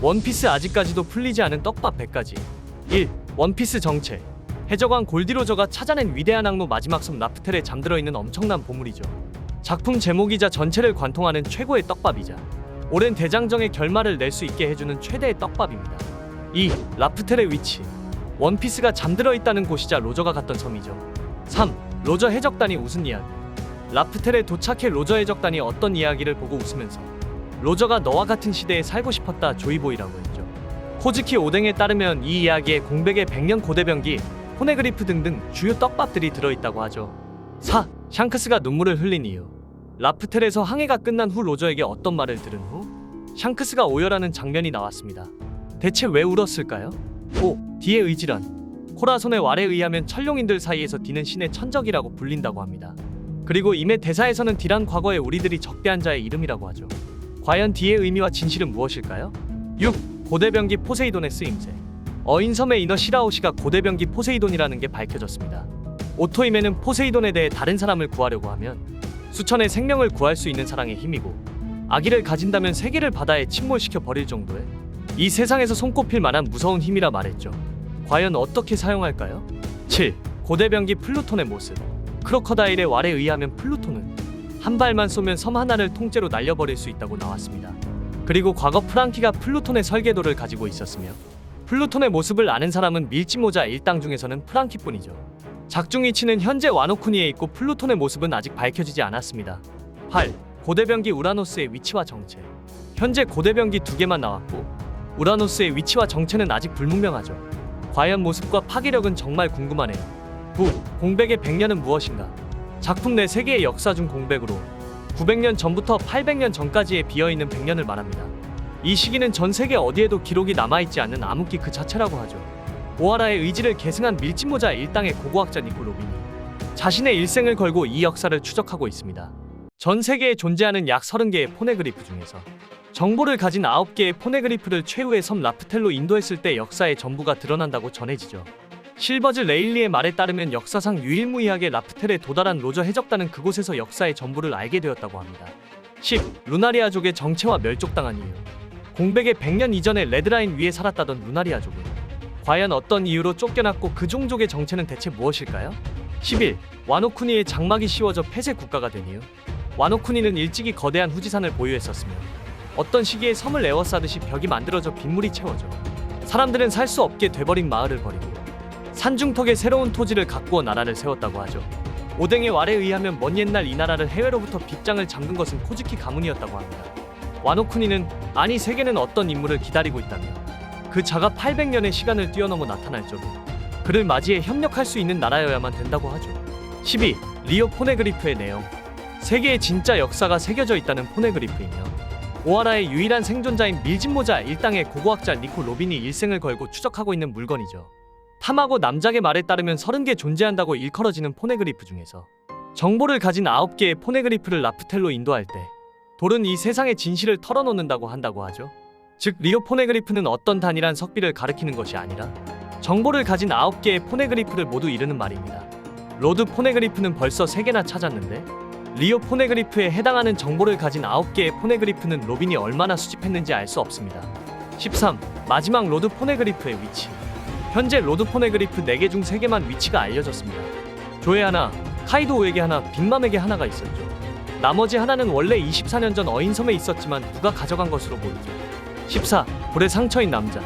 원피스 아직까지도 풀리지 않은 떡밥 100가지 1. 원피스 정체 해적왕 골디로저가 찾아낸 위대한 항로 마지막 섬 라프텔에 잠들어 있는 엄청난 보물이죠. 작품 제목이자 전체를 관통하는 최고의 떡밥이자 오랜 대장정의 결말을 낼 수 있게 해주는 최대의 떡밥입니다. 2. 라프텔의 위치 원피스가 잠들어 있다는 곳이자 로저가 갔던 섬이죠. 3. 로저 해적단이 웃은 이야기 라프텔에 도착해 로저 해적단이 어떤 이야기를 보고 웃으면서 로저가 너와 같은 시대에 살고 싶었다 조이보이라고 했죠. 코즈키 오뎅에 따르면 이 이야기에 공백의 백년 고대병기, 포네그리프 등등 주요 떡밥들이 들어있다고 하죠. 4. 샹크스가 눈물을 흘린 이유 라프텔에서 항해가 끝난 후 로저에게 어떤 말을 들은 후 샹크스가 오열하는 장면이 나왔습니다. 대체 왜 울었을까요? 5. 디의 의지란 코라손의 왈에 의하면 천룡인들 사이에서 디는 신의 천적이라고 불린다고 합니다. 그리고 임의 대사에서는 디란 과거에 우리들이 적대한 자의 이름이라고 하죠. 과연 디의 의미와 진실은 무엇일까요? 6. 고대병기 포세이돈의 쓰임새 어인섬의 이너 시라오시가 고대병기 포세이돈이라는 게 밝혀졌습니다. 오토임에는 포세이돈에 대해 다른 사람을 구하려고 하면 수천의 생명을 구할 수 있는 사랑의 힘이고 아기를 가진다면 세계를 바다에 침몰시켜 버릴 정도의 이 세상에서 손꼽힐 만한 무서운 힘이라 말했죠. 과연 어떻게 사용할까요? 7. 고대병기 플루톤의 모습 크로커다일의 왈에 의하면 플루톤은 한 발만 쏘면 섬 하나를 통째로 날려버릴 수 있다고 나왔습니다. 그리고 과거 프랑키가 플루톤의 설계도를 가지고 있었으며 플루톤의 모습을 아는 사람은 밀지모자 일당 중에서는 프랑키뿐이죠. 작중 위치는 현재 와노쿠니에 있고 플루톤의 모습은 아직 밝혀지지 않았습니다. 8. 고대병기 우라노스의 위치와 정체 현재 고대병기 두 개만 나왔고 우라노스의 위치와 정체는 아직 불분명하죠. 과연 모습과 파괴력은 정말 궁금하네요. 9. 공백의 100년은 무엇인가? 작품 내 세계의 역사 중 공백으로 900년 전부터 800년 전까지의 비어있는 100년을 말합니다. 이 시기는 전 세계 어디에도 기록이 남아있지 않는 암흑기 그 자체라고 하죠. 오하라의 의지를 계승한 밀짚모자 일당의 고고학자 니코 로빈이 자신의 일생을 걸고 이 역사를 추적하고 있습니다. 전 세계에 존재하는 약 30개의 포네그리프 중에서 정보를 가진 9개의 포네그리프를 최후의 섬 라프텔로 인도했을 때 역사의 전부가 드러난다고 전해지죠. 실버즈 레일리의 말에 따르면 역사상 유일무이하게 라프텔에 도달한 로저 해적단은 그곳에서 역사의 전부를 알게 되었다고 합니다. 10. 루나리아족의 정체와 멸족당한 이유 공백의 100년 이전에 레드라인 위에 살았다던 루나리아족은 과연 어떤 이유로 쫓겨났고 그 종족의 정체는 대체 무엇일까요? 11. 와노쿠니의 장막이 씌워져 폐쇄 국가가 된 이유 와노쿠니는 일찍이 거대한 후지산을 보유했었으며 어떤 시기에 섬을 에워싸듯이 벽이 만들어져 빗물이 채워져 사람들은 살 수 없게 돼버린 마을을 버리고 산중턱에 새로운 토지를 가꾸어 나라를 세웠다고 하죠. 오뎅의 왈에 의하면 먼 옛날 이 나라를 해외로부터 빗장을 잠근 것은 코즈키 가문이었다고 합니다. 와노쿠니는 아니 세계는 어떤 인물을 기다리고 있다며 그 자가 800년의 시간을 뛰어넘어 나타날 적에 그를 맞이해 협력할 수 있는 나라여야만 된다고 하죠. 12. 리오 포네그리프의 내용 세계의 진짜 역사가 새겨져 있다는 포네그리프이며 오하라의 유일한 생존자인 밀짚모자 일당의 고고학자 니코 로빈이 일생을 걸고 추적하고 있는 물건이죠. 탐하고 남작의 말에 따르면 30개 존재한다고 일컬어지는 포네그리프 중에서 정보를 가진 9개의 포네그리프를 라프텔로 인도할 때 돌은 이 세상의 진실을 털어놓는다고 한다고 하죠. 즉 리오 포네그리프는 어떤 단일한 석비를 가리키는 것이 아니라 정보를 가진 9개의 포네그리프를 모두 이르는 말입니다. 로드 포네그리프는 벌써 3개나 찾았는데 리오 포네그리프에 해당하는 정보를 가진 9개의 포네그리프는 로빈이 얼마나 수집했는지 알 수 없습니다. 13. 마지막 로드 포네그리프의 위치 현재 로드 포네그리프 4개 중 3개만 위치가 알려졌습니다. 조에 하나, 카이도우에게 하나, 빅맘에게 하나가 있었죠. 나머지 하나는 원래 24년 전 어인섬에 있었지만 누가 가져간 것으로 보이죠. 14. 볼에 상처인 남자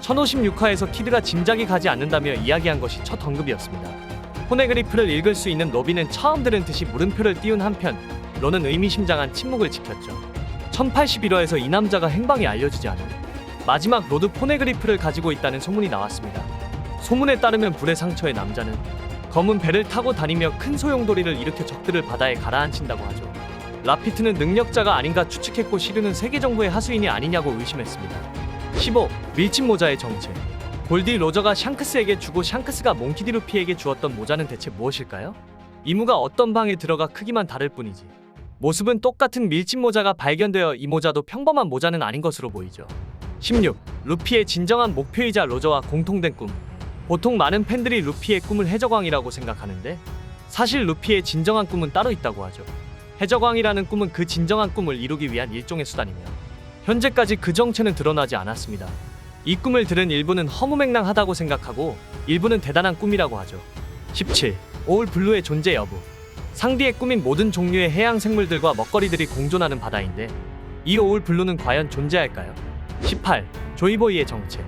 1056화에서 키드가 짐작이 가지 않는다며 이야기한 것이 첫 언급이었습니다. 포네그리프를 읽을 수 있는 로비는 처음 들은 듯이 물음표를 띄운 한편 로는 의미심장한 침묵을 지켰죠. 1081화에서 이 남자가 행방이 알려지지 않은 마지막 로드 포네그리프를 가지고 있다는 소문이 나왔습니다. 소문에 따르면 불의 상처의 남자는 검은 배를 타고 다니며 큰 소용돌이를 일으켜 적들을 바다에 가라앉힌다고 하죠. 라피트는 능력자가 아닌가 추측했고 시르는 세계 정부의 하수인이 아니냐고 의심했습니다. 15. 밀짚 모자의 정체 골디 로저가 샹크스에게 주고 샹크스가 몽키디 루피에게 주었던 모자는 대체 무엇일까요? 이무가 어떤 방에 들어가 크기만 다를 뿐이지. 모습은 똑같은 밀짚 모자가 발견되어 이 모자도 평범한 모자는 아닌 것으로 보이죠. 16. 루피의 진정한 목표이자 로저와 공통된 꿈. 보통 많은 팬들이 루피의 꿈을 해적왕이라고 생각하는데 사실 루피의 진정한 꿈은 따로 있다고 하죠. 해적왕이라는 꿈은 그 진정한 꿈을 이루기 위한 일종의 수단이며 현재까지 그 정체는 드러나지 않았습니다. 이 꿈을 들은 일부는 허무맹랑하다고 생각하고 일부는 대단한 꿈이라고 하죠. 17. 오울 블루의 존재 여부. 상디의 꿈인 모든 종류의 해양 생물들과 먹거리들이 공존하는 바다인데 이 오울 블루는 과연 존재할까요? 18. 조이보이의 정체.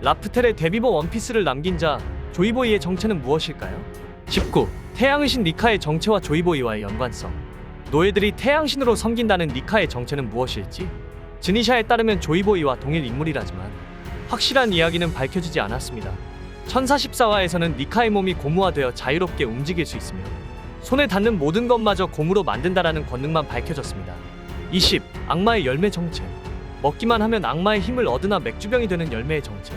라프텔의 데뷔보 원피스를 남긴 자 조이보이의 정체는 무엇일까요? 19. 태양의 신 니카의 정체와 조이보이와의 연관성. 노예들이 태양신으로 섬긴다는 니카의 정체는 무엇일지 드니샤에 따르면 조이보이와 동일 인물이라지만 확실한 이야기는 밝혀지지 않았습니다. 천사 14화에서는 니카의 몸이 고무화되어 자유롭게 움직일 수 있으며 손에 닿는 모든 것마저 고무로 만든다라는 권능만 밝혀졌습니다. 20. 악마의 열매 정체. 먹기만 하면 악마의 힘을 얻으나 맥주병이 되는 열매의 정체.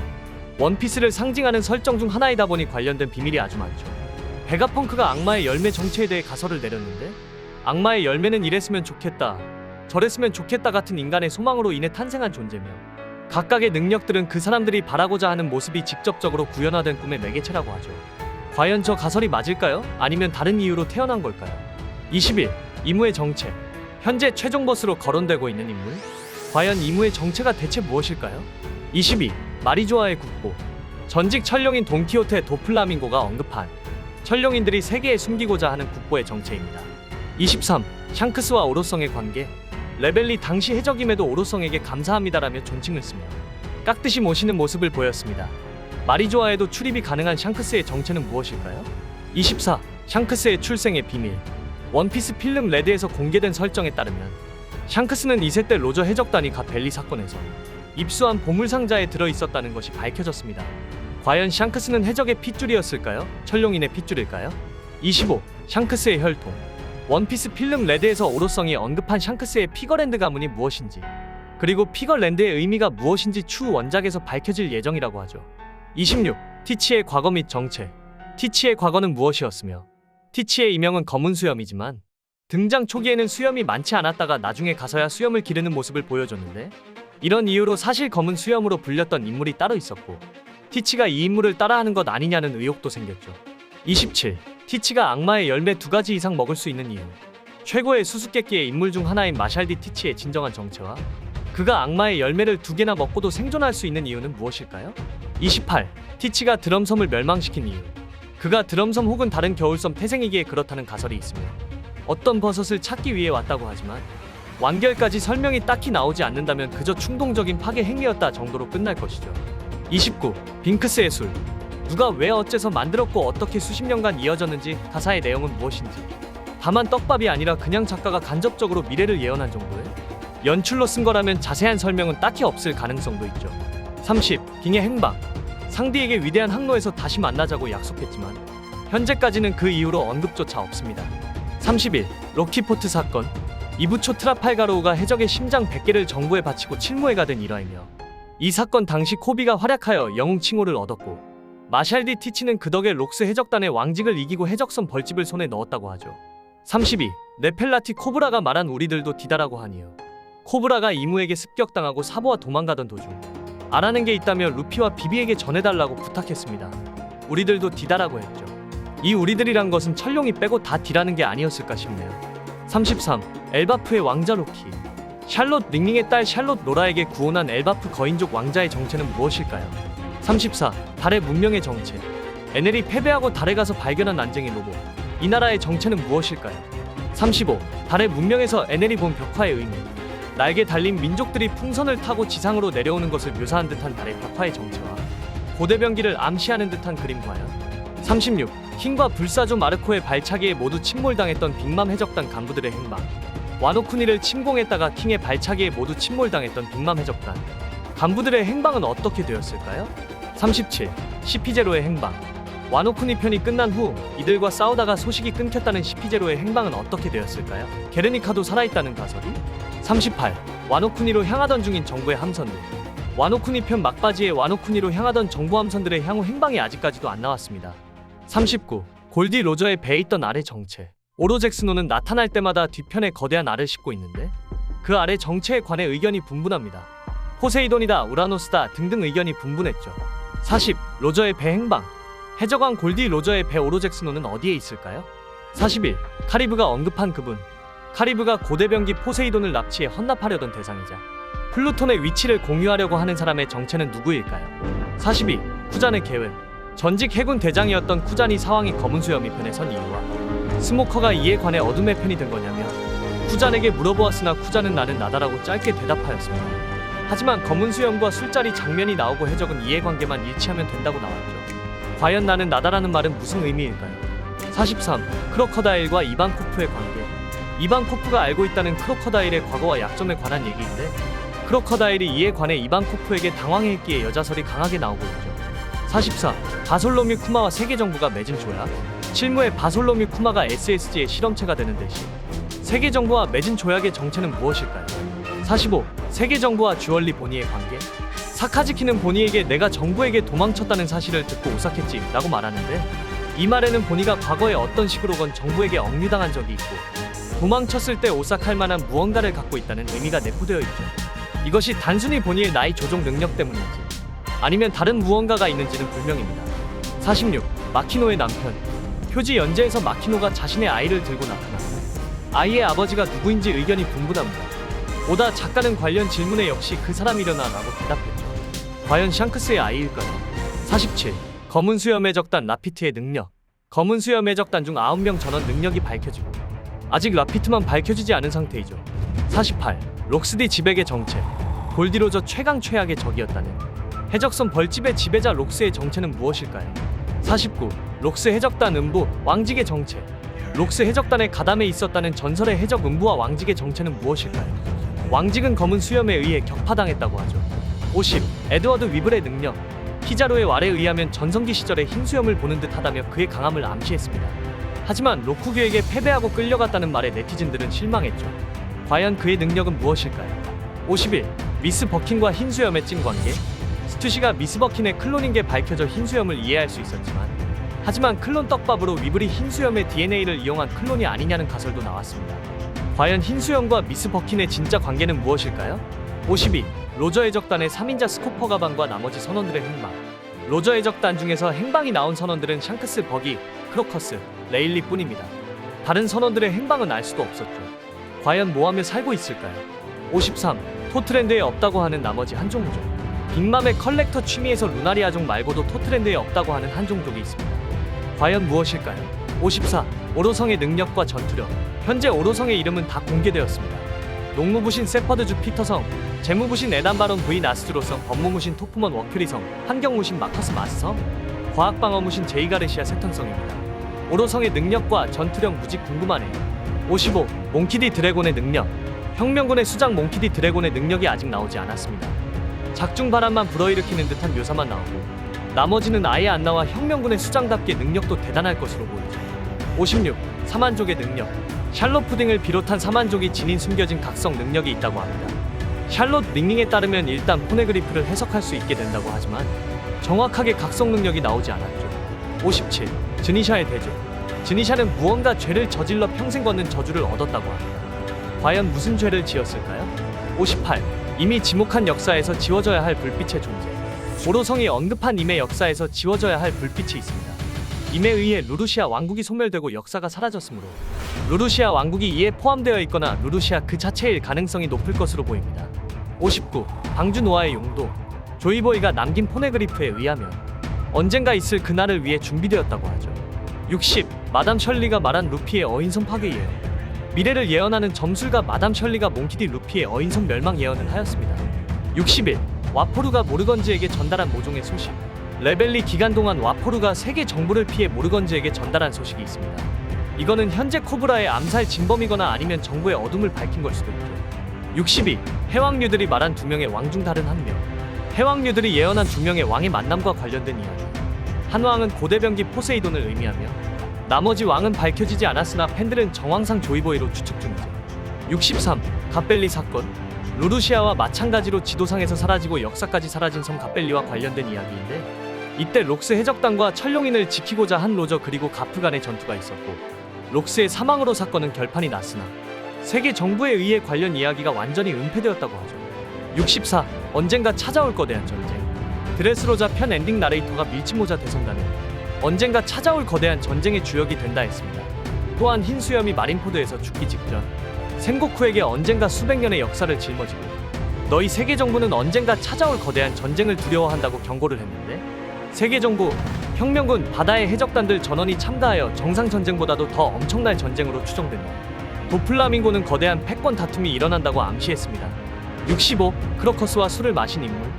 원피스를 상징하는 설정 중 하나이다 보니 관련된 비밀이 아주 많죠. 베가펑크가 악마의 열매 정체에 대해 가설을 내렸는데 악마의 열매는 이랬으면 좋겠다, 저랬으면 좋겠다 같은 인간의 소망으로 인해 탄생한 존재며 각각의 능력들은 그 사람들이 바라고자 하는 모습이 직접적으로 구현화된 꿈의 매개체라고 하죠. 과연 저 가설이 맞을까요? 아니면 다른 이유로 태어난 걸까요? 21. 이무의 정체. 현재 최종 보스로 거론되고 있는 인물. 과연 이무의 정체가 대체 무엇일까요? 22. 마리조아의 국보. 전직 천룡인 돈키호테 도플라밍고가 언급한 천룡인들이 세계에 숨기고자 하는 국보의 정체입니다. 23. 샹크스와 오로성의 관계. 레벨리 당시 해적임에도 오로성에게 감사합니다라며 존칭을 쓰며 깍듯이 모시는 모습을 보였습니다. 마리조아에도 출입이 가능한 샹크스의 정체는 무엇일까요? 24. 샹크스의 출생의 비밀. 원피스 필름 레드에서 공개된 설정에 따르면 샹크스는 2세 때 로저 해적단이 가 벨리 사건에서 입수한 보물 상자에 들어 있었다는 것이 밝혀졌습니다. 과연 샹크스는 해적의 핏줄이었을까요? 철룡인의 핏줄일까요? 25. 샹크스의 혈통. 원피스 필름 레드에서 오로성이 언급한 샹크스의 피거랜드 가문이 무엇인지 그리고 피거랜드의 의미가 무엇인지 추후 원작에서 밝혀질 예정이라고 하죠. 26. 티치의 과거 및 정체. 티치의 과거는 무엇이었으며 티치의 이명은 검은 수염이지만 등장 초기에는 수염이 많지 않았다가 나중에 가서야 수염을 기르는 모습을 보여줬는데 이런 이유로 사실 검은 수염으로 불렸던 인물이 따로 있었고 티치가 이 인물을 따라하는 것 아니냐는 의혹도 생겼죠. 27. 티치가 악마의 열매 두 가지 이상 먹을 수 있는 이유. 최고의 수수께끼의 인물 중 하나인 마샬디 티치의 진정한 정체와 그가 악마의 열매를 두 개나 먹고도 생존할 수 있는 이유는 무엇일까요? 28. 티치가 드럼섬을 멸망시킨 이유. 그가 드럼섬 혹은 다른 겨울섬 태생이기에 그렇다는 가설이 있으며 어떤 버섯을 찾기 위해 왔다고 하지만 완결까지 설명이 딱히 나오지 않는다면 그저 충동적인 파괴 행위였다 정도로 끝날 것이죠. 29. 빙크스의 술. 누가 왜 어째서 만들었고 어떻게 수십 년간 이어졌는지 가사의 내용은 무엇인지. 다만 떡밥이 아니라 그냥 작가가 간접적으로 미래를 예언한 정도의 연출로 쓴 거라면 자세한 설명은 딱히 없을 가능성도 있죠. 30. 빙의 행방. 상디에게 위대한 항로에서 다시 만나자고 약속했지만 현재까지는 그 이후로 언급조차 없습니다. 31. 로키포트 사건. 이부초 트라팔가로우가 해적의 심장 100개를 정부에 바치고 칠무회가 된 일화이며 이 사건 당시 코비가 활약하여 영웅 칭호를 얻었고 마샬디 티치는 그 덕에 록스 해적단의 왕직을 이기고 해적선 벌집을 손에 넣었다고 하죠. 32. 네펠라티 코브라가 말한 우리들도 디다라고 하니요. 코브라가 이무에게 습격당하고 사보와 도망가던 도중 알아낸 게 있다며 루피와 비비에게 전해달라고 부탁했습니다. 우리들도 디다라고 했죠. 이 우리들이란 것은 철룡이 빼고 다 디라는 게 아니었을까 싶네요. 33. 엘바프의 왕자 로키. 샬롯 링링의 딸 샬롯 로라에게 구원한 엘바프 거인족 왕자의 정체는 무엇일까요? 34. 달의 문명의 정체. 에넬이 패배하고 달에 가서 발견한 난쟁이 로봇. 이 나라의 정체는 무엇일까요? 35. 달의 문명에서 에넬이 본 벽화의 의미. 날개 달린 민족들이 풍선을 타고 지상으로 내려오는 것을 묘사한 듯한 달의 벽화의 정체와 고대병기를 암시하는 듯한 그림과요. 36. 킹과 불사조 마르코의 발차기에 모두 침몰당했던 빅맘 해적단 간부들의 행방. 와노쿠니를 침공했다가 킹의 발차기에 모두 침몰당했던 빅맘 해적단. 간부들의 행방은 어떻게 되었을까요? 37. 시피제로의 행방. 와노쿠니 편이 끝난 후 이들과 싸우다가 소식이 끊겼다는 시피제로의 행방은 어떻게 되었을까요? 게르니카도 살아있다는 가설이? 38. 와노쿠니로 향하던 중인 정부의 함선들. 와노쿠니 편 막바지에 와노쿠니로 향하던 정부 함선들의 향후 행방이 아직까지도 안 나왔습니다. 39. 골디 로저의 배에 있던 알의 정체. 오로 잭스노는 나타날 때마다 뒤편에 거대한 알을 싣고 있는데 그 알의 정체에 관해 의견이 분분합니다. 포세이돈이다, 우라노스다 등등 의견이 분분했죠. 40. 로저의 배 행방. 해적왕 골디 로저의 배 오로 잭스노는 어디에 있을까요? 41. 카리브가 언급한 그분. 카리브가 고대병기 포세이돈을 납치해 헌납하려던 대상이자 플루톤의 위치를 공유하려고 하는 사람의 정체는 누구일까요? 42. 쿠잔의 계획 전직 해군 대장이었던 쿠잔이 사왕이 검은 수염이 편에 선 이유와 스모커가 이에 관해 어둠의 편이 된 거냐며 쿠잔에게 물어보았으나 쿠잔은 나는 나다라고 짧게 대답하였습니다. 하지만 검은 수염과 술자리 장면이 나오고 해적은 이해관계만 일치하면 된다고 나왔죠. 과연 나는 나다라는 말은 무슨 의미일까요? 43. 크로커다일과 이반 코프의 관계 이반 코프가 알고 있다는 크로커다일의 과거와 약점에 관한 얘기인데 크로커다일이 이에 관해 이반 코프에게 당황했기에 여자설이 강하게 나오고 있죠. 44. 바솔로뮤 쿠마와 세계 정부가 맺은 조약 실무에 바솔로뮤 쿠마가 SSG의 실험체가 되는 대신 세계 정부와 맺은 조약의 정체는 무엇일까요? 45. 세계 정부와 주얼리 보니의 관계 사카즈키는 보니에게 내가 정부에게 도망쳤다는 사실을 듣고 오싹했지 라고 말하는데 이 말에는 보니가 과거에 어떤 식으로건 정부에게 억류당한 적이 있고 도망쳤을 때 오싹할 만한 무언가를 갖고 있다는 의미가 내포되어 있죠. 이것이 단순히 보니의 나이 조종 능력 때문인지 아니면 다른 무언가가 있는지는 불명입니다. 46. 마키노의 남편 표지 연재에서 마키노가 자신의 아이를 들고 나타나 아이의 아버지가 누구인지 의견이 분분합니다. 오다 작가는 관련 질문에 역시 그 사람이려나 라고 대답했죠. 과연 샹크스의 아이일까요? 47. 검은 수염의 적단 라피트의 능력 검은 수염의 적단 중 9명 전원 능력이 밝혀지고 아직 라피트만 밝혀지지 않은 상태이죠. 48. 록스디 지백의 정체 골디로저 최강 최악의 적이었다는 해적선 벌집의 지배자 록스의 정체는 무엇일까요? 49. 록스 해적단 음부 왕직의 정체 록스 해적단의 가담에 있었다는 전설의 해적 음부와 왕직의 정체는 무엇일까요? 왕직은 검은 수염에 의해 격파당했다고 하죠. 50. 에드워드 위블의 능력 피자로의 말에 의하면 전성기 시절에 흰 수염을 보는 듯하다며 그의 강함을 암시했습니다. 하지만 로쿠규에게 패배하고 끌려갔다는 말에 네티즌들은 실망했죠. 과연 그의 능력은 무엇일까요? 51. 미스 버킨과 흰 수염의 찐 관계 스투시가 미스 버킨의 클론인 게 밝혀져 흰 수염을 이해할 수 있었지만 하지만 클론 떡밥으로 위블이 흰 수염의 DNA를 이용한 클론이 아니냐는 가설도 나왔습니다. 과연 흰 수염과 미스 버킨의 진짜 관계는 무엇일까요? 52. 로저 해적단의 3인자 스코퍼 가방과 나머지 선원들의 행방 로저 해적단 중에서 행방이 나온 선원들은 샹크스, 버기, 크로커스, 레일리 뿐입니다. 다른 선원들의 행방은 알 수도 없었죠. 과연 뭐하며 살고 있을까요? 53. 토트랜드에 없다고 하는 나머지 한 종족 빅맘의 컬렉터 취미에서 루나리아종 말고도 토트랜드에 없다고 하는 한 종족이 있습니다. 과연 무엇일까요? 54. 오로성의 능력과 전투력 현재 오로성의 이름은 다 공개되었습니다. 농무부신 세퍼드 주 피터성, 재무부신 에단바론 V 나스트로성, 법무무신 토프먼 워큐리성, 환경무신 마커스 마스성, 과학방어무신 제이가르시아 세턴성입니다. 오로성의 능력과 전투력 무지 궁금하네요. 55. 몽키디 드래곤의 능력 혁명군의 수장 몽키디 드래곤의 능력이 아직 나오지 않았습니다. 작중 바람만 불어일으키는 듯한 묘사만 나오고 나머지는 아예 안 나와 혁명군의 수장답게 능력도 대단할 것으로 보이죠. 56. 사만족의 능력 샬롯 푸딩을 비롯한 사만족이 지닌 숨겨진 각성 능력이 있다고 합니다. 샬롯 링링에 따르면 일단 포네그리프를 해석할 수 있게 된다고 하지만 정확하게 각성 능력이 나오지 않았죠. 57. 드니샤의 대조 드니샤는 무언가 죄를 저질러 평생 걷는 저주를 얻었다고 합니다. 과연 무슨 죄를 지었을까요? 58. 이미 지목한 역사에서 지워져야 할 불빛의 존재 오로성이 언급한 임의 역사에서 지워져야 할 불빛이 있습니다. 임에 의해 루루시아 왕국이 소멸되고 역사가 사라졌으므로 루루시아 왕국이 이에 포함되어 있거나 루루시아 그 자체일 가능성이 높을 것으로 보입니다. 59. 방주 노아의 용도 조이보이가 남긴 포네그리프에 의하면 언젠가 있을 그날을 위해 준비되었다고 하죠. 60. 마담 셜리가 말한 루피의 어인성 파괴예요. 미래를 예언하는 점술가 마담 셜리가 몽키디 루피의 어인성 멸망 예언을 하였습니다. 61. 와포르가 모르건즈에게 전달한 모종의 소식. 레벨리 기간 동안 와포르가 세계 정부를 피해 모르건즈에게 전달한 소식이 있습니다. 이거는 현재 코브라의 암살 진범이거나 아니면 정부의 어둠을 밝힌 걸 수도 있죠. 62. 해왕류들이 말한 두 명의 왕 중 다른 한 명. 해왕류들이 예언한 두 명의 왕의 만남과 관련된 이야기. 한 왕은 고대병기 포세이돈을 의미하며 나머지 왕은 밝혀지지 않았으나 팬들은 정황상 조이보이로 추측 중이죠. 63. 갑벨리 사건. 루루시아와 마찬가지로 지도상에서 사라지고 역사까지 사라진 성 갑벨리와 관련된 이야기인데 이때 록스 해적단과 철룡인을 지키고자 한 로저 그리고 가프 간의 전투가 있었고 록스의 사망으로 사건은 결판이 났으나 세계 정부에 의해 관련 이야기가 완전히 은폐되었다고 하죠. 64. 언젠가 찾아올 거대한 전쟁. 드레스로자 편 엔딩 나레이터가 밀치모자 대성단은 언젠가 찾아올 거대한 전쟁의 주역이 된다 했습니다. 또한 흰 수염이 마린포드에서 죽기 직전 생고쿠에게 언젠가 수백 년의 역사를 짊어지고 너희 세계 정부는 언젠가 찾아올 거대한 전쟁을 두려워한다고 경고를 했는데 세계 정부 혁명군 바다의 해적단들 전원이 참가하여 정상 전쟁보다도 더 엄청날 전쟁으로 추정된다. 도플라밍고는 거대한 패권 다툼이 일어난다고 암시했습니다. 65. 크로커스와 술을 마신 인물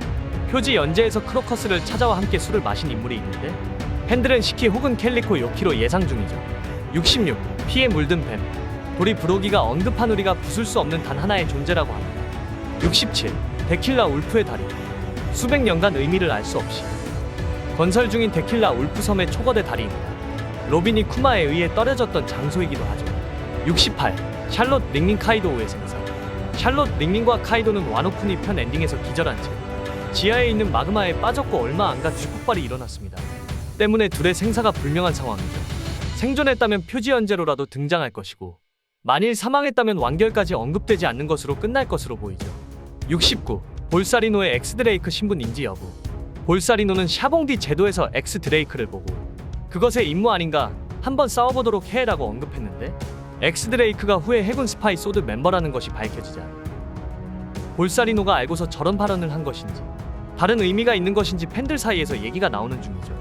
표지 연재에서 크로커스를 찾아와 함께 술을 마신 인물이 있는데 팬들은 시키 혹은 캘리코 요키로 예상 중이죠. 66. 피에 물든 뱀 도리 브로기가 언급한 우리가 부술 수 없는 단 하나의 존재라고 합니다. 67. 데킬라 울프의 다리 수백 년간 의미를 알 수 없이 건설 중인 데킬라 울프 섬의 초거대 다리입니다. 로빈이 쿠마에 의해 떨어졌던 장소이기도 하죠. 68. 샬롯 링링 카이도우의 생사 샬롯 링링과 카이도는 와노쿠니 편 엔딩에서 기절한 채 지하에 있는 마그마에 빠졌고 얼마 안 가 쥐폭발이 일어났습니다. 때문에 둘의 생사가 불명한 상황이죠. 생존했다면 표지 연재로라도 등장할 것이고 만일 사망했다면 완결까지 언급되지 않는 것으로 끝날 것으로 보이죠. 69. 볼사리노의 엑스 드레이크 신분 인지 여부. 볼사리노는 샤봉디 제도에서 엑스 드레이크를 보고 그것의 임무 아닌가 한번 싸워보도록 해라고 언급했는데 엑스 드레이크가 후에 해군 스파이 소드 멤버라는 것이 밝혀지자 볼사리노가 알고서 저런 발언을 한 것인지 다른 의미가 있는 것인지 팬들 사이에서 얘기가 나오는 중이죠.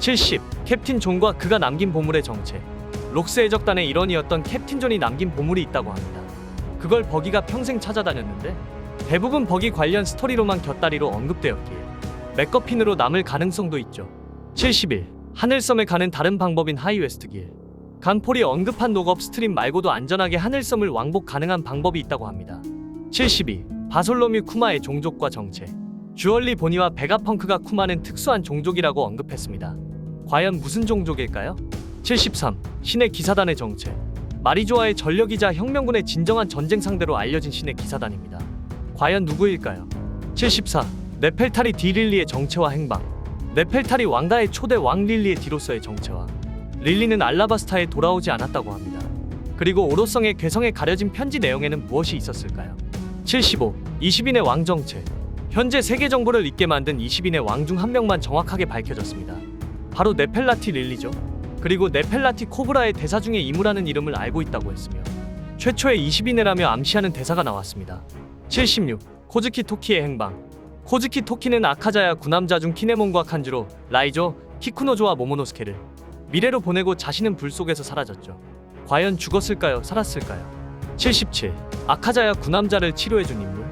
70. 캡틴 존과 그가 남긴 보물의 정체. 록스 해적단의 일원이었던 캡틴 존이 남긴 보물이 있다고 합니다. 그걸 버기가 평생 찾아다녔는데 대부분 버기 관련 스토리로만 곁다리로 언급되었기에 맥거핀으로 남을 가능성도 있죠. 71. 하늘섬에 가는 다른 방법인 하이웨스트 길. 간폴이 언급한 녹업 스트림 말고도 안전하게 하늘섬을 왕복 가능한 방법이 있다고 합니다. 72. 바솔로뮤 쿠마의 종족과 정체. 주얼리 보니와 베가펑크가 쿠마는 특수한 종족이라고 언급했습니다. 과연 무슨 종족일까요? 73. 신의 기사단의 정체. 마리조아의 전력이자 혁명군의 진정한 전쟁 상대로 알려진 신의 기사단입니다. 과연 누구일까요? 74. 네펠타리 디릴리의 정체와 행방. 네펠타리 왕가의 초대 왕 릴리의 뒤로서의 정체와 릴리는 알라바스타에 돌아오지 않았다고 합니다. 그리고 오로성의 괴성에 가려진 편지 내용에는 무엇이 있었을까요? 75. 20인의 왕 정체. 현재 세계 정보를 잊게 만든 20인의 왕 중 한 명만 정확하게 밝혀졌습니다. 바로 네펠라티 릴리죠. 그리고 네펠라티 코브라의 대사 중에 이무라는 이름을 알고 있다고 했으며 최초의 20인회라며 암시하는 대사가 나왔습니다. 76. 코즈키 토키의 행방. 코즈키 토키는 아카자야 구남자 중 키네몬과 칸주로, 라이조, 키쿠노조와 모모노스케를 미래로 보내고 자신은 불 속에서 사라졌죠. 과연 죽었을까요? 살았을까요? 77. 아카자야 구남자를 치료해준 인물.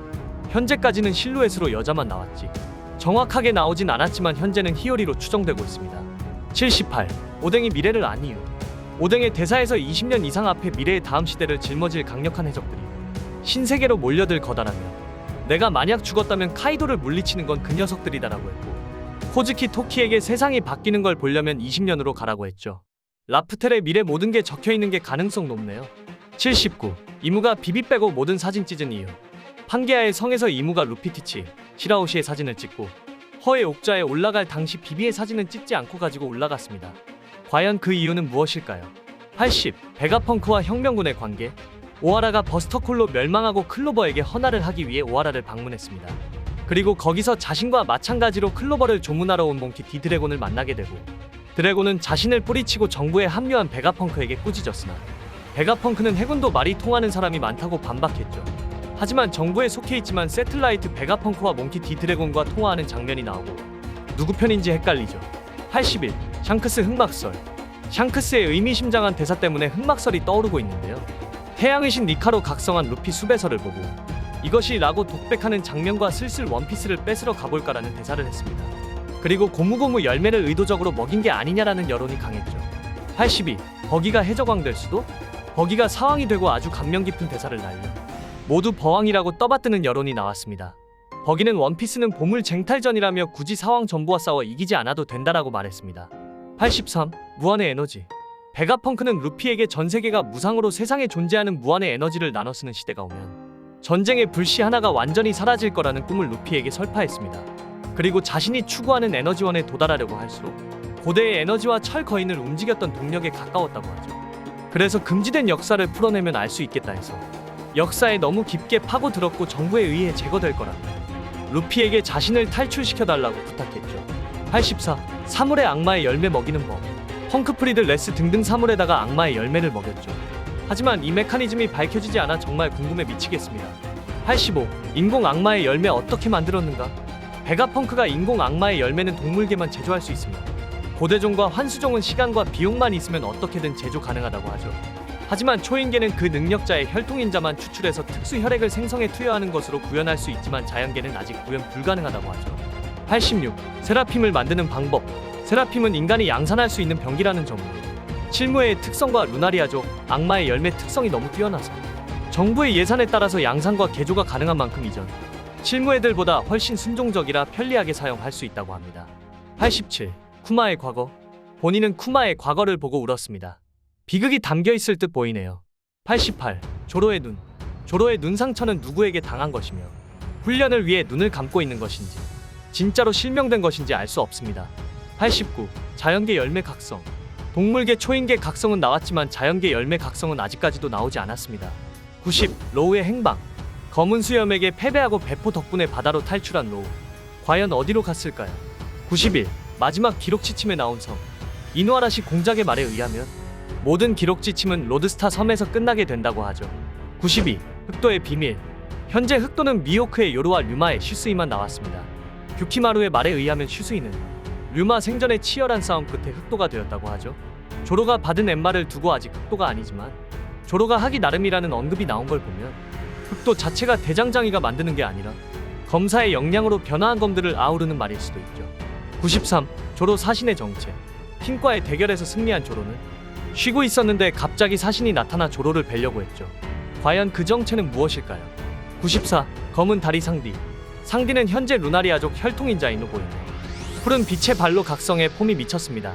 현재까지는 실루엣으로 여자만 나왔지. 정확하게 나오진 않았지만 현재는 히어리로 추정되고 있습니다. 78. 오뎅이 미래를 안 이유. 오뎅의 대사에서 20년 이상 앞에 미래의 다음 시대를 짊어질 강력한 해적들이 신세계로 몰려들 거다라며 내가 만약 죽었다면 카이도를 물리치는 건 그 녀석들이다라고 했고 코즈키 토키에게 세상이 바뀌는 걸 보려면 20년으로 가라고 했죠. 라프텔의 미래 모든 게 적혀 있는 게 가능성 높네요. 79. 이무가 비비 빼고 모든 사진 찢은 이유. 판게아의 성에서 이무가 루피티치, 시라오시의 사진을 찍고 허의 옥자에 올라갈 당시 비비의 사진은 찍지 않고 가지고 올라갔습니다. 과연 그 이유는 무엇일까요? 80. 베가펑크와 혁명군의 관계. 오하라가 버스터콜로 멸망하고 클로버에게 헌화를 하기 위해 오하라를 방문했습니다. 그리고 거기서 자신과 마찬가지로 클로버를 조문하러 온 몽키 디드래곤을 만나게 되고 드래곤은 자신을 뿌리치고 정부에 합류한 베가펑크에게 꾸짖었으나 베가펑크는 해군도 말이 통하는 사람이 많다고 반박했죠. 하지만 정부에 속해 있지만 세틀라이트 베가펑크와 몽키 디드래곤과 통화하는 장면이 나오고 누구 편인지 헷갈리죠. 81. 샹크스 흑막설. 샹크스의 의미심장한 대사 때문에 흑막설이 떠오르고 있는데요. 태양의 신 니카로 각성한 루피 수배설을 보고 이것이 라고 독백하는 장면과 슬슬 원피스를 뺏으러 가볼까라는 대사를 했습니다. 그리고 고무고무 열매를 의도적으로 먹인 게 아니냐라는 여론이 강했죠. 82. 버기가 해적왕 될 수도? 버기가 사왕이 되고 아주 감명 깊은 대사를 날려 모두 버왕이라고 떠받드는 여론이 나왔습니다. 버기는 원피스는 보물 쟁탈전이라며 굳이 사왕 전부와 싸워 이기지 않아도 된다라고 말했습니다. 83. 무한의 에너지. 베가펑크는 루피에게 전 세계가 무상으로 세상에 존재하는 무한의 에너지를 나눠 쓰는 시대가 오면 전쟁의 불씨 하나가 완전히 사라질 거라는 꿈을 루피에게 설파했습니다. 그리고 자신이 추구하는 에너지원에 도달하려고 할수록 고대의 에너지와 철 거인을 움직였던 동력에 가까웠다고 하죠. 그래서 금지된 역사를 풀어내면 알 수 있겠다 해서 역사에 너무 깊게 파고들었고 정부에 의해 제거될 거라며 루피에게 자신을 탈출시켜달라고 부탁했죠. 84. 사물의 악마의 열매 먹이는 법. 펑크프리드 레스 등등 사물에다가 악마의 열매를 먹였죠. 하지만 이 메커니즘이 밝혀지지 않아 정말 궁금해 미치겠습니다. 85. 인공 악마의 열매 어떻게 만들었는가? 베가펑크가 인공 악마의 열매는 동물계만 제조할 수 있으며 고대종과 환수종은 시간과 비용만 있으면 어떻게든 제조 가능하다고 하죠. 하지만 초인계는 그 능력자의 혈통인자만 추출해서 특수 혈액을 생성에 투여하는 것으로 구현할 수 있지만 자연계는 아직 구현 불가능하다고 하죠. 86. 세라핌을 만드는 방법. 세라핌은 인간이 양산할 수 있는 병기라는 점으로 실무의 특성과 루나리아족 악마의 열매 특성이 너무 뛰어나서 정부의 예산에 따라서 양산과 개조가 가능한 만큼 이전 실무애들보다 훨씬 순종적이라 편리하게 사용할 수 있다고 합니다. 87. 쿠마의 과거. 본인은 쿠마의 과거를 보고 울었습니다. 비극이 담겨 있을 듯 보이네요. 88. 조로의 눈. 조로의 눈 상처는 누구에게 당한 것이며 훈련을 위해 눈을 감고 있는 것인지 진짜로 실명된 것인지 알 수 없습니다. 89. 자연계 열매 각성. 동물계 초인계 각성은 나왔지만 자연계 열매 각성은 아직까지도 나오지 않았습니다. 90. 로우의 행방. 검은 수염에게 패배하고 배포 덕분에 바다로 탈출한 로우. 과연 어디로 갔을까요? 91. 마지막 기록 지침에 나온 섬. 이누아라시 공작의 말에 의하면 모든 기록 지침은 로드스타 섬에서 끝나게 된다고 하죠. 92. 흑도의 비밀. 현재 흑도는 미호크의 요루와 류마의 슈스이만 나왔습니다. 규키마루의 말에 의하면 슈스이는 류마 생전의 치열한 싸움 끝에 흑도가 되었다고 하죠. 조로가 받은 엠마를 두고 아직 흑도가 아니지만 조로가 하기 나름이라는 언급이 나온 걸 보면 흑도 자체가 대장장이가 만드는 게 아니라 검사의 역량으로 변화한 검들을 아우르는 말일 수도 있죠. 93. 조로 사신의 정체. 핑과의 대결에서 승리한 조로는 쉬고 있었는데 갑자기 사신이 나타나 조로를 뵈려고 했죠. 과연 그 정체는 무엇일까요? 94. 검은 다리 상디. 상디는 현재 루나리아족 혈통인자인 노보이네. 푸른 빛의 발로 각성해 폼이 미쳤습니다.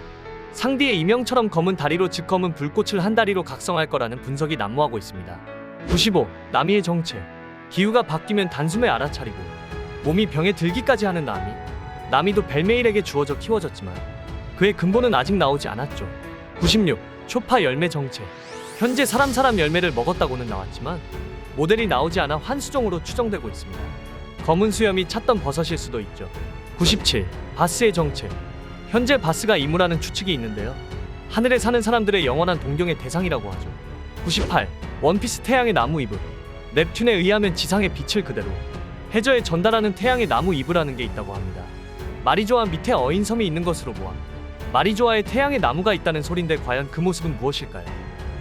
상디의 이명처럼 검은 다리로 즉 검은 불꽃을 한 다리로 각성할 거라는 분석이 난무하고 있습니다. 95. 나미의 정체. 기후가 바뀌면 단숨에 알아차리고 몸이 병에 들기까지 하는 나미. 나미도 벨메일에게 주어져 키워졌지만 그의 근본은 아직 나오지 않았죠. 96. 초파 열매 정체. 현재 사람 사람 열매를 먹었다고는 나왔지만 모델이 나오지 않아 환수종으로 추정되고 있습니다. 검은 수염이 찾던 버섯일 수도 있죠. 97. 바스의 정체. 현재 바스가 이무라는 추측이 있는데요. 하늘에 사는 사람들의 영원한 동경의 대상이라고 하죠. 98. 원피스 태양의 나무 이불. 넵튠에 의하면 지상의 빛을 그대로 해저에 전달하는 태양의 나무 이불이라는 게 있다고 합니다. 마리조아 밑에 어인 섬이 있는 것으로 보아 마리조아에 태양의 나무가 있다는 소린데 과연 그 모습은 무엇일까요?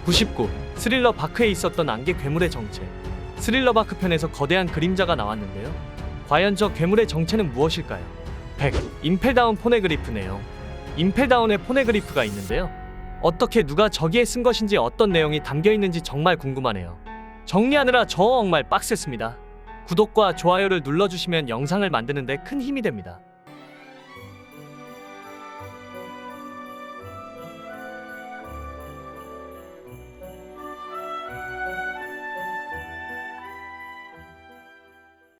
99. 스릴러 바크에 있었던 안개 괴물의 정체. 스릴러 바크 편에서 거대한 그림자가 나왔는데요. 과연 저 괴물의 정체는 무엇일까요? 100. 임펠다운 포네그리프네요. 임펠다운에 포네그리프가 있는데요. 어떻게 누가 저기에 쓴 것인지 어떤 내용이 담겨 있는지 정말 궁금하네요. 정리하느라 저 정말 빡셌습니다. 구독과 좋아요를 눌러주시면 영상을 만드는데 큰 힘이 됩니다.